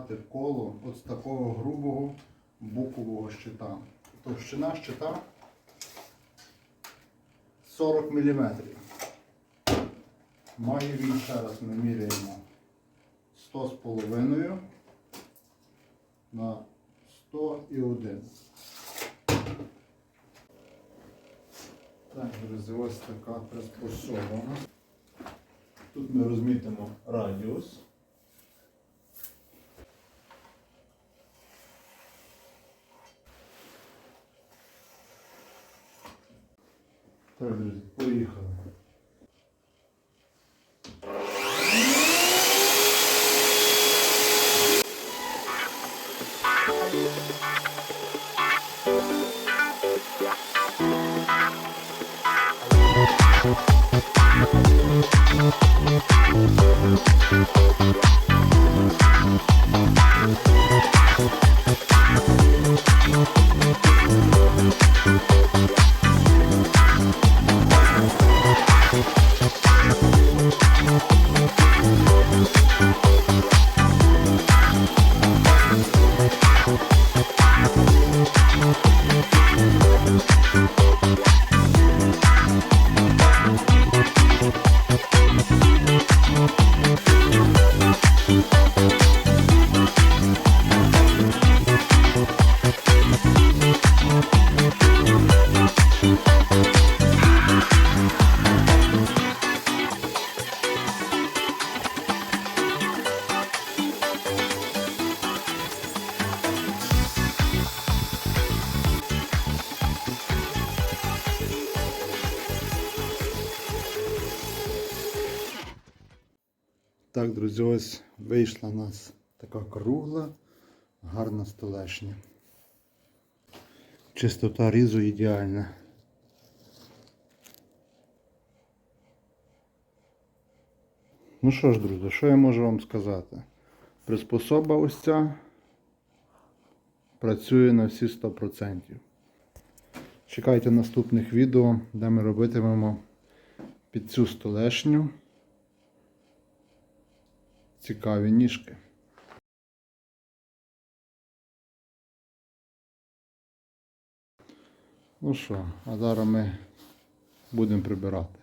зв'язати коло от такого грубого букового щита. Товщина щита 40 мм. Має він ще раз ми міряємо 100,5 на 101. Так, друзі, ось така приспособа. Тут ми розмітимо радіус. Так, друзі, поїхали. Так, друзі, ось вийшла у нас така кругла, гарна столешня. Чистота різу ідеальна. Ну що ж, друзі, що я можу вам сказати? Приспособа ось ця працює на всі 100%. Чекайте наступних відео, де ми робитимемо під цю столешню цікаві ніжки. Ну що, а зараз ми будемо прибирати.